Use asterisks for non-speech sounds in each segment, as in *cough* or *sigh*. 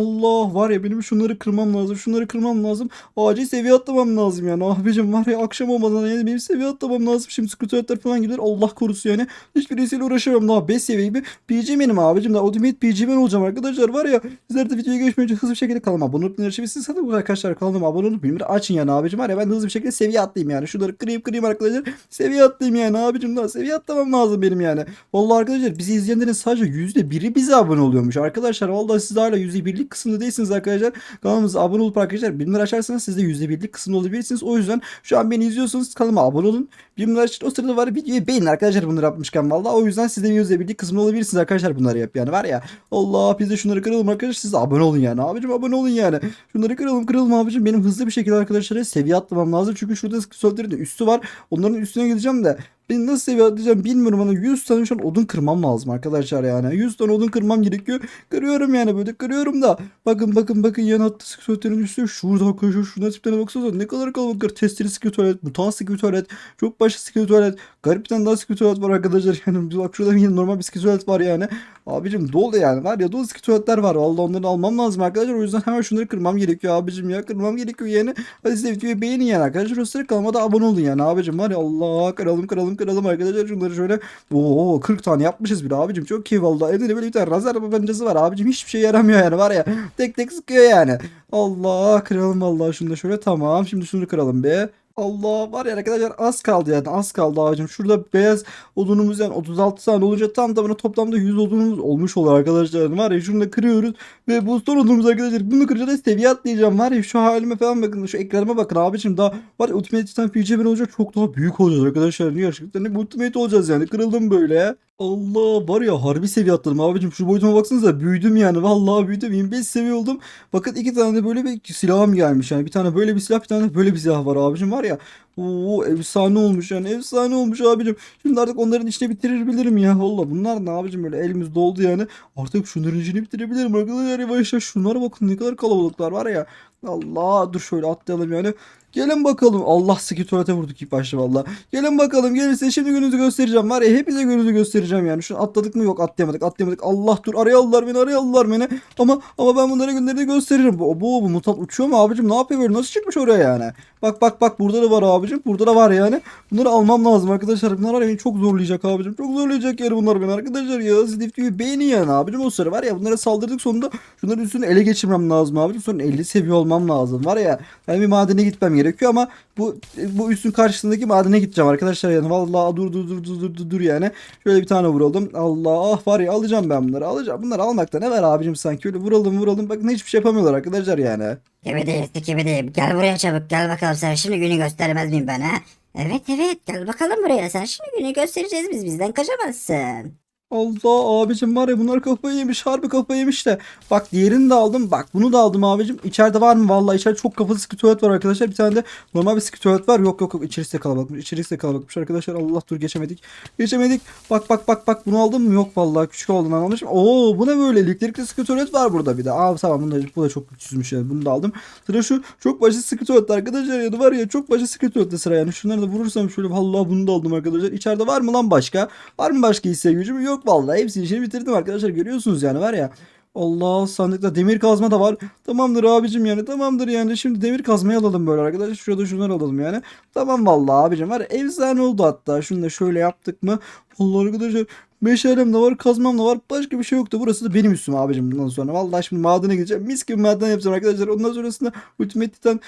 Allah var ya benim şunları kırmam lazım. Şunları kırmam lazım. Acil seviye atlamam lazım yani. Abicim var ya akşam olmadan yani benim seviye atlamam lazım. Şimdi skuterler falan gider. Allah korusun yani. Hiçbirisiyle uğraşamam. Daha 5 seviye bir PG benim abicim. Daha Ultimate PG ben olacağım arkadaşlar. Var ya sizler de videoya geçmeden önce hızlı bir şekilde kanalıma abone olup bildirimleri siz bu arkadaşlar kanalıma abone olup bildirimleri açın yani abicim. Var ya ben hızlı bir şekilde seviye atlayayım yani. Şunları kırayım kırayım arkadaşlar. Seviye atlayayım yani abicim. Daha seviye atlamam lazım benim yani. Vallahi arkadaşlar bizi izleyenlerin sadece %1'i bize abone oluyormuş. Arkadaşlar vallahi siz hala %1'lik kısmında değilsiniz arkadaşlar. Kanalımıza abone olup arkadaşlar bildirimleri açarsanız siz de %1'lik kısmında olabilirsiniz. O yüzden şu an beni izliyorsanız kanalıma abone olun. Bildirimleri açın. O sırada var videoyu beğenin arkadaşlar bunları yapmışken vallahi. O yüzden siz de %1'lik kısmında olabilirsiniz arkadaşlar bunları yap yani var ya. Allah biz de şunları kıralım arkadaşlar. Siz de abone olun yani. Abicim abone olun yani. Şunları kıralım kıralım abicim. Benim hızlı bir şekilde arkadaşlara seviye atlamam lazım. Çünkü şurada sözlerin üstü var. Onların üstüne gideceğim de. Ben nasıl seviye atlayacağım bilmiyorum ama 100 tane şu an odun kırmam lazım arkadaşlar yani. 100 tane odun kırmam gerekiyor. Kırıyorum yani böyle kırıyorum da. Bakın bakın bakın yan hatta skeletonun üstü şurada arkadaşlar şuna tiplerine baksanıza ne kadar kalabalık. Testleri skeleton mutant skeleton çok başka skeleton Garip bir tane daha skeleton var arkadaşlar *laughs* yani. Bak şurada yine normal bir skeleton var yani. Abicim dolu yani var ya dolu skeletonlar var. Vallahi onları almam lazım arkadaşlar. O yüzden hemen şunları kırmam gerekiyor abicim ya. Kırmam gerekiyor yani. Hadi siz de videoyu beğenin yani arkadaşlar. Sırada kanalıma da abone olun yani abicim. Var ya Allah kıralım kıralım kıralım arkadaşlar. Şunları şöyle. Oo 40 tane yapmışız bile abicim. Çok iyi vallahi. Evde de böyle bir tane lazer tabancası var abicim. Hiçbir şey yaramıyor yani var ya. Tek tek sıkıyor yani. Allah kıralım vallahi şunu da şöyle. Tamam şimdi şunu kıralım be. Allah var ya arkadaşlar az kaldı yani az kaldı abicim. Şurada beyaz odunumuz yani 36 tane olunca tam tamına toplamda 100 odunumuz olmuş olur arkadaşlar. Var ya şunu da kırıyoruz ve bu son odunumuz arkadaşlar. Bunu kırınca da seviye atlayacağım. Var ya şu halime falan bakın şu ekranıma bakın abicim daha var ya Ultimate Titan PCB olacak çok daha büyük olacağız arkadaşlar. Gerçekten de Ultimate olacağız yani kırıldım böyle. Allah var ya harbi seviye atladım abicim şu boyutuma baksanıza büyüdüm yani vallahi büyüdüm 25 seviye oldum. Bakın iki tane de böyle bir silahım gelmiş yani bir tane böyle bir silah bir tane böyle bir silah var abicim var ya. Oo efsane olmuş yani efsane olmuş abicim. Şimdi artık onların işini bitirir bilirim ya. Valla bunlar ne abicim böyle elimiz doldu yani. Artık şunların işini bitirebilirim arkadaşlar yavaş yavaş. Şunlara bakın ne kadar kalabalıklar var ya. Allah dur şöyle atlayalım yani. Gelin bakalım. Allah sıkı tuvalete vurduk ilk başta valla. Gelin bakalım gelin size şimdi gününüzü göstereceğim. Var ya hepinize gününüzü göstereceğim yani. Şu atladık mı yok atlayamadık atlayamadık. Allah dur arayalılar beni arayalılar beni. Ama ama ben bunlara günlerini gösteririm. Bu, bu, bu mutant uçuyor mu abicim ne yapıyor böyle nasıl çıkmış oraya yani. Bak bak bak burada da var abicim. Burada da var yani. Bunları almam lazım arkadaşlar. Bunlar var ya beni çok zorlayacak abicim. Çok zorlayacak yani bunlar beni arkadaşlar ya. Siz gibi beğenin yani abicim. O sıra var ya bunlara saldırdık sonunda şunların üstünü ele geçirmem lazım abicim. Sonra 50 seviye olmam lazım. Var ya yani bir madene gitmem gerekiyor ama bu bu üstün karşısındaki madene gideceğim arkadaşlar yani. Vallahi dur dur dur dur dur dur, yani. Şöyle bir tane vuralım. Allah ah var ya alacağım ben bunları. Alacağım. Bunları almakta ne var abicim sanki. Öyle vuralım vuralım. Bakın hiçbir şey yapamıyorlar arkadaşlar yani. Kibidi kibidi gel buraya çabuk gel bakalım sen şimdi günü göstermez miyim ben ha? Evet evet gel bakalım buraya sen şimdi günü göstereceğiz biz bizden kaçamazsın. Allah abicim var ya bunlar kafayı yemiş harbi kafayı yemiş de. Bak diğerini de aldım bak bunu da aldım abicim. İçeride var mı? Vallahi içeride çok kafalı sıkı tuvalet var arkadaşlar. Bir tane de normal bir sıkı tuvalet var. Yok yok yok içerisi de kalabalıkmış. İçerisi de kalabalıkmış arkadaşlar. Allah dur geçemedik. Geçemedik. Bak bak bak bak bunu aldım mı? Yok vallahi küçük olduğundan almışım. Oo bu ne böyle? Elektrikli sıkı tuvalet var burada bir de. Aa tamam bunu da, bu da çok güçsüzmüş yani. Bunu da aldım. Sıra şu çok başı sıkı tuvalet arkadaşlar ya var ya çok başı sıkı tuvalette sıra yani. Şunları da vurursam şöyle vallahi bunu da aldım arkadaşlar. İçeride var mı lan başka? Var mı başka hisse gücüm? Yok vallahi. Hepsini işini bitirdim arkadaşlar. Görüyorsunuz yani var ya. Allah sandıkta demir kazma da var. Tamamdır abicim yani tamamdır yani. Şimdi demir kazmayı alalım böyle arkadaşlar. Şurada şunları alalım yani. Tamam vallahi abicim var. Efsane oldu hatta. Şunu da şöyle yaptık mı? Allah arkadaşlar. Meşalem de var, kazmam da var. Başka bir şey yoktu. Burası da benim üstüm abicim bundan sonra. Vallahi şimdi madene gideceğim. Mis gibi maden yapacağım arkadaşlar. Ondan sonrasında Ultimate Titan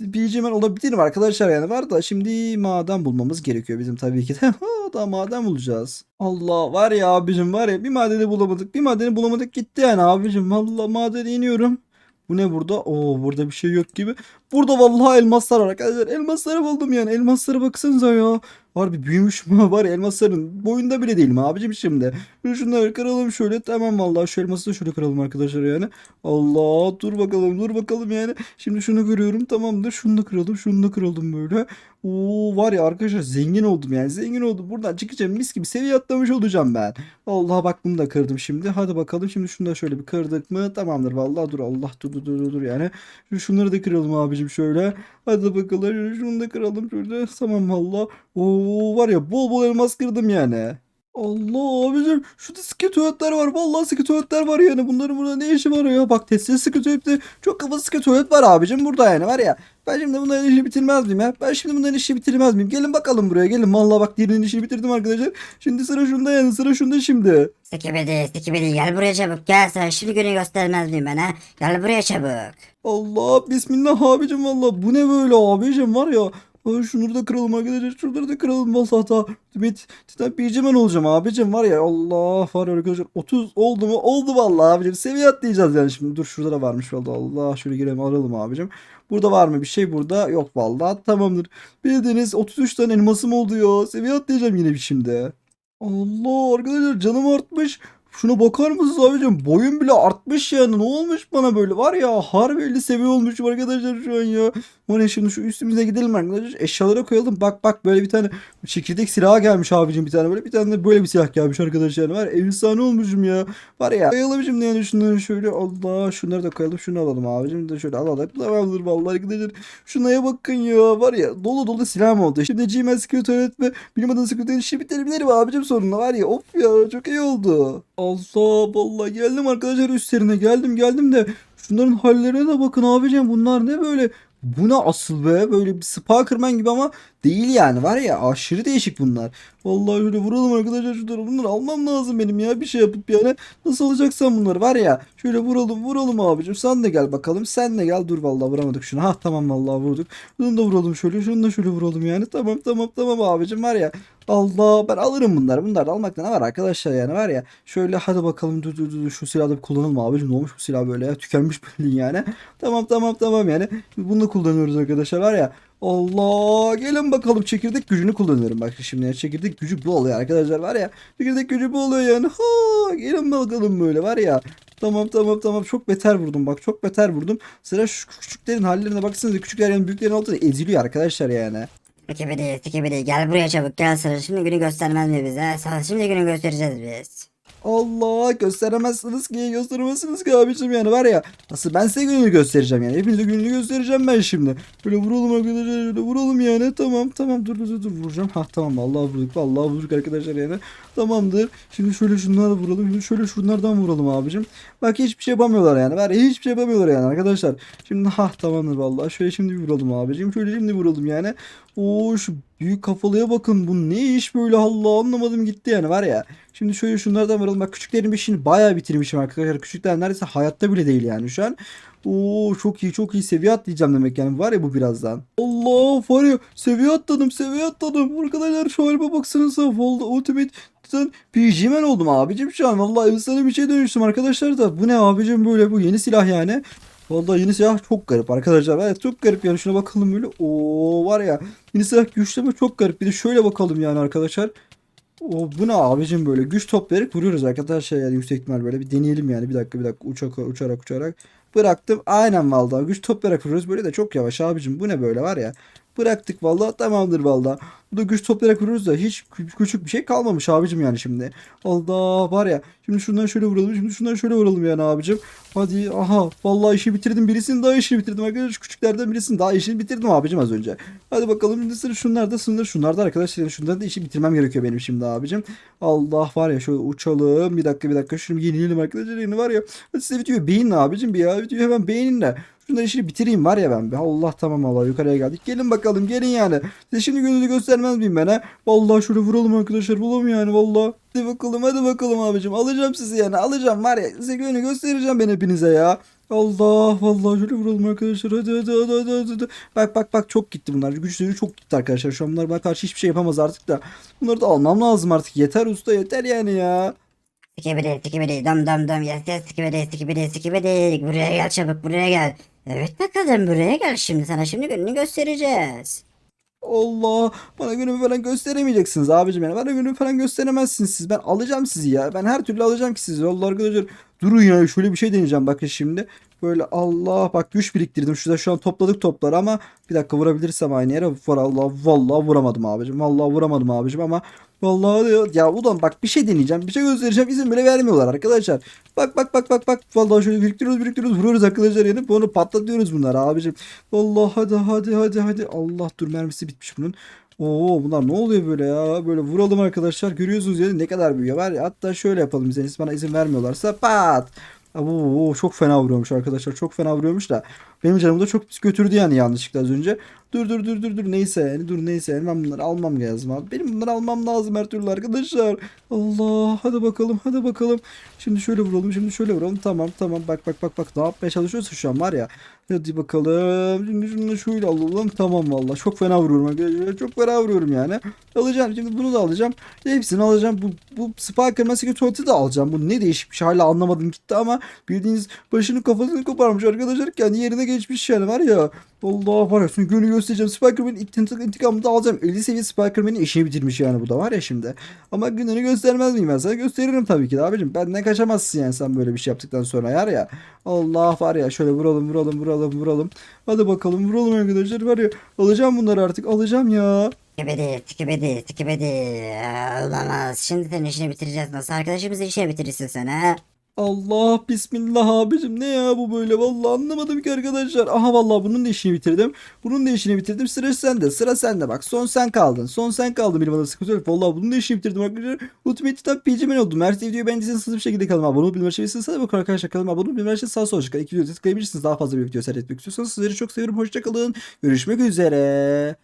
Bilgemen olabilirim arkadaşlar yani var da şimdi maden bulmamız gerekiyor bizim tabii ki de. *laughs* Daha maden bulacağız. Allah var ya abicim var ya bir madeni bulamadık bir madeni bulamadık gitti yani abicim. Valla madene iniyorum. Bu ne burada? Oo burada bir şey yok gibi. Burada vallahi elmaslar var arkadaşlar. Elmasları buldum yani. Elmaslara baksanıza ya. Var bir büyümüş mü *laughs* var elmasların boyunda bile değilim abicim şimdi. Şunları kıralım şöyle tamam vallahi şu elması da şöyle kıralım arkadaşlar yani. Allah dur bakalım dur bakalım yani. Şimdi şunu kırıyorum tamamdır şunu da kıralım şunu da kıralım böyle. Oo var ya arkadaşlar zengin oldum yani zengin oldum. Buradan çıkacağım mis gibi seviye atlamış olacağım ben. Allah bak bunu da kırdım şimdi. Hadi bakalım şimdi şunu da şöyle bir kırdık mı tamamdır vallahi dur Allah dur dur dur dur yani. Şu- Şunları da kıralım abicim şöyle. Hadi bakalım şunu da kıralım şöyle. Tamam valla. Oo var ya bol bol elmas kırdım yani. Allah abicim şurada sıkı tuvaletler var. Vallahi sıkı tuvaletler var yani. Bunların burada ne işi var ya? Bak Tesla sıkı tuvalette çok kafa sıkı tuvalet var abicim burada yani var ya. Ben şimdi bunların işi bitirmez miyim ya? Ben şimdi bunların işi bitirmez miyim? Gelin bakalım buraya gelin. Vallahi bak diğerinin işini bitirdim arkadaşlar. Şimdi sıra şunda yani sıra şunda şimdi. Sikibidi sikibidi gel buraya çabuk gel sana şimdi günü göstermez miyim ben ha? Gel buraya çabuk. Allah bismillah abicim valla bu ne böyle abicim var ya. Ay şunları da kıralım arkadaşlar şunları da kıralım. Valla ta Ümit Titan Pigeman olacağım abicim var ya Allah var ya arkadaşlar 30 oldu mu? Oldu valla abicim seviye atlayacağız yani. Şimdi dur şurada da varmış valla Allah şöyle girelim aralım abicim. Burada var mı bir şey? Burada yok valla tamamdır. Bildiğiniz 33 tane elmasım oldu ya seviye atlayacağım yine bir şimdi. Allah arkadaşlar canım artmış Şuna bakar mısınız abicim? Boyum bile artmış yani. Ne olmuş bana böyle? Var ya harbi 50 seviye olmuşum arkadaşlar şu an ya. Ne şimdi şu üstümüze gidelim arkadaşlar. Eşyalara koyalım. Bak bak böyle bir tane çekirdek silah gelmiş abicim bir tane böyle. Bir tane de böyle bir silah gelmiş arkadaşlar. Var efsane olmuşum ya. Var ya koyalım şimdi yani şunları şöyle. Allah şunları da koyalım. Şunu alalım abicim. De şöyle alalım. Tamamdır vallahi arkadaşlar. Şunaya bakın ya. Var ya dolu dolu silahım oldu. Şimdi Gmail Security öğretme. Bilim adına Security işi bitirebilirim abicim sonunda. Var ya of ya çok iyi oldu. Allah vallahi geldim arkadaşlar üstlerine geldim geldim de şunların hallerine de bakın abicim bunlar ne böyle? Bu ne asıl be? Böyle bir Spiderman gibi ama değil yani var ya aşırı değişik bunlar. Vallahi şöyle vuralım arkadaşlar şunları bunları almam lazım benim ya bir şey yapıp yani nasıl alacaksam bunları var ya şöyle vuralım vuralım abicim sen de gel bakalım sen de gel dur vallahi vuramadık şunu ha tamam vallahi vurduk şunu da vuralım şöyle şunu da şöyle vuralım yani tamam tamam tamam abicim var ya Allah ben alırım bunları. Bunlar da almakta ne var arkadaşlar yani var ya. Şöyle hadi bakalım dur dur dur şu silahı da kullanalım abicim. Ne olmuş bu silah böyle ya tükenmiş böyle yani. Tamam tamam tamam yani. Bunu kullanıyoruz arkadaşlar var ya. Allah gelin bakalım çekirdek gücünü kullanıyorum bak şimdi ya. çekirdek gücü bu oluyor arkadaşlar var ya çekirdek gücü bu oluyor yani ha gelin bakalım böyle var ya Tamam tamam tamam çok beter vurdum bak çok beter vurdum. Sıra şu küçüklerin hallerine baksanıza küçükler yani büyüklerin altında eziliyor arkadaşlar yani. Sikibidi sikibidi gel buraya çabuk gel sana şimdi günü göstermez mi bize? Sana şimdi günü göstereceğiz biz. Allah gösteremezsiniz ki gösteremezsiniz ki abicim yani var ya. Nasıl ben size gününü göstereceğim yani? Hepinize gününü göstereceğim ben şimdi. Böyle vuralım arkadaşlar böyle vuralım yani. Tamam tamam. Dur dur dur, vuracağım. Ha tamam. Vallahi vurduk vallahi vurduk arkadaşlar yani. Tamamdır. Şimdi şöyle şunları vuralım. Şimdi şöyle şunlardan vuralım abicim. Bak hiçbir şey yapamıyorlar yani. Var hiçbir şey yapamıyorlar yani arkadaşlar. Şimdi ha tamamdır vallahi. Şöyle şimdi vuralım abicim. Şöyle şimdi vuralım yani. Oo şu büyük kafalıya bakın. Bu ne iş böyle? Allah anlamadım. Gitti yani. Var ya Şimdi şöyle şunlardan vuralım. Bak küçüklerin işini bayağı bitirmişim arkadaşlar. Küçükler neredeyse hayatta bile değil yani şu an. Oo çok iyi çok iyi seviye atlayacağım demek yani var ya bu birazdan. Allah var ya seviye atladım seviye atladım. Arkadaşlar şu halime baksanıza. Vallahi Ultimate Titan PG'men oldum abicim şu an. Vallahi efsane bir şey dönüştüm arkadaşlar da. Bu ne abicim böyle bu yeni silah yani. Vallahi yeni silah çok garip arkadaşlar. Evet çok garip yani şuna bakalım böyle. Oo var ya yeni silah güçlü ama çok garip. Bir de şöyle bakalım yani arkadaşlar. O bu ne abicim böyle? Güç toplayarak vuruyoruz arkadaşlar. Yani yüksek ihtimal böyle bir deneyelim yani. Bir dakika bir dakika. Uçak uçarak uçarak. Bıraktım. Aynen vallahi. Güç toplayarak vuruyoruz. Böyle de çok yavaş abicim. Bu ne böyle var ya bıraktık vallahi tamamdır vallahi bu da güç toplayarak vuruyoruz da hiç kü- küçük bir şey kalmamış abicim yani şimdi. Allah var ya şimdi şundan şöyle vuralım şimdi şundan şöyle vuralım yani abicim. Hadi aha vallahi işi bitirdim birisinin daha işini bitirdim arkadaşlar. Küçüklerden birisinin daha işini bitirdim abicim az önce. Hadi bakalım şimdi sıra şunlarda sınır şunlarda arkadaşlar. Yani şunlarda da işi bitirmem gerekiyor benim şimdi abicim. Allah var ya şöyle uçalım. Bir dakika bir dakika. Şunu yenileyelim arkadaşlar. Yeni var ya. Hadi size videoyu beğenin abicim. Bir ya videoyu hemen beğenin de. Şunları işini bitireyim var ya ben. be. Allah tamam Allah yukarıya geldik. Gelin bakalım gelin yani. Size şimdi gününüzü göstermez miyim ben? Vallahi şöyle vuralım arkadaşlar vuralım yani vallahi. Hadi bakalım hadi bakalım abicim. Alacağım sizi yani alacağım var ya. Size gününü göstereceğim ben hepinize ya. Allah vallahi şöyle vuralım arkadaşlar. Hadi hadi hadi hadi hadi. hadi. Bak bak bak çok gitti bunlar. Güçleri çok gitti arkadaşlar. Şu an bunlar bana karşı hiçbir şey yapamaz artık da. Bunları da almam lazım artık. Yeter usta yeter yani ya. Sikibidi sikibidi dam dam dam yes yes sikibidi sikibidi sikibidi buraya gel çabuk buraya gel. Evet bakalım buraya gel. Şimdi sana şimdi gününü göstereceğiz. Allah bana günümü falan gösteremeyeceksiniz abicim yani. Bana günümü falan gösteremezsiniz siz. Ben alacağım sizi ya. Ben her türlü alacağım ki sizi. Allah arkadaşlar durun ya şöyle bir şey deneyeceğim. Bakın şimdi. Böyle Allah bak güç biriktirdim. Şurada şu an topladık topları ama bir dakika vurabilirsem aynı yere. Var Allah vallahi vuramadım abicim. Vallahi vuramadım abicim ama Vallahi ya ulan bak bir şey deneyeceğim. Bir şey göstereceğim. izin bile vermiyorlar arkadaşlar. Bak bak bak bak bak. Vallahi şöyle biriktiriyoruz biriktiriyoruz. Vuruyoruz arkadaşlar yani. Bunu patlatıyoruz bunları abicim. Vallahi hadi hadi hadi hadi. Allah dur mermisi bitmiş bunun. Oo bunlar ne oluyor böyle ya? Böyle vuralım arkadaşlar. Görüyorsunuz yani ne kadar büyüyor. Var hatta şöyle yapalım biz en iyisi bana izin vermiyorlarsa pat. Oo, çok fena vuruyormuş arkadaşlar. Çok fena vuruyormuş da. Benim canımı da çok götürdü yani yanlışlıkla az önce. Dur dur dur dur dur neyse yani dur neyse yani ben bunları almam lazım abi. Benim bunları almam lazım her türlü arkadaşlar. Allah hadi bakalım hadi bakalım. Şimdi şöyle vuralım şimdi şöyle vuralım. Tamam tamam bak bak bak bak ne yapmaya çalışıyorsun şu an var ya. Hadi bakalım. Şimdi şunu şöyle alalım. Tamam valla. Çok fena vuruyorum arkadaşlar. Çok fena vuruyorum yani. Alacağım. Şimdi bunu da alacağım. Hepsini alacağım. Bu, bu Sparker Massacre tuvaleti de alacağım. Bu ne değişik bir şey. Hala anlamadım gitti ama bildiğiniz başını kafasını koparmış arkadaşlar. Kendi yerine geçmiş yani var ya. Allah var ya. Şimdi günü göstereceğim. Spikerman'in intik- intikamını da alacağım. 50 seviye Spikerman'in işini bitirmiş yani bu da var ya şimdi. Ama gününü göstermez miyim ben sana? Gösteririm tabii ki de abicim. Benden kaçamazsın yani sen böyle bir şey yaptıktan sonra yar ya. Allah var ya şöyle vuralım vuralım vuralım vuralım. Hadi bakalım vuralım arkadaşlar var ya. Alacağım bunları artık alacağım ya. Skibidi skibidi. Aa, Olamaz. Şimdi senin işini bitireceğiz. Nasıl arkadaşımızın işini bitirirsin sen ha? Allah bismillah abicim ne ya bu böyle vallahi anlamadım ki arkadaşlar. Aha vallahi bunun da işini bitirdim. Bunun da işini bitirdim. Sıra sende. Sıra sende bak. Son sen kaldın. Son sen kaldın benim yok. Vallahi bunun da işini bitirdim arkadaşlar. Ultimate Titan PG'men oldum. Her videoyu beğendiyseniz hızlı bir şekilde kanalıma abone olup bildirim açabilirsiniz. Hadi bakalım arkadaşlar kanalıma abone olup bildirim açabilirsiniz. Sağ sol çıkan iki videoyu tıklayabilirsiniz. Daha fazla bir video seyretmek istiyorsanız sizleri çok seviyorum. Hoşçakalın. Görüşmek üzere.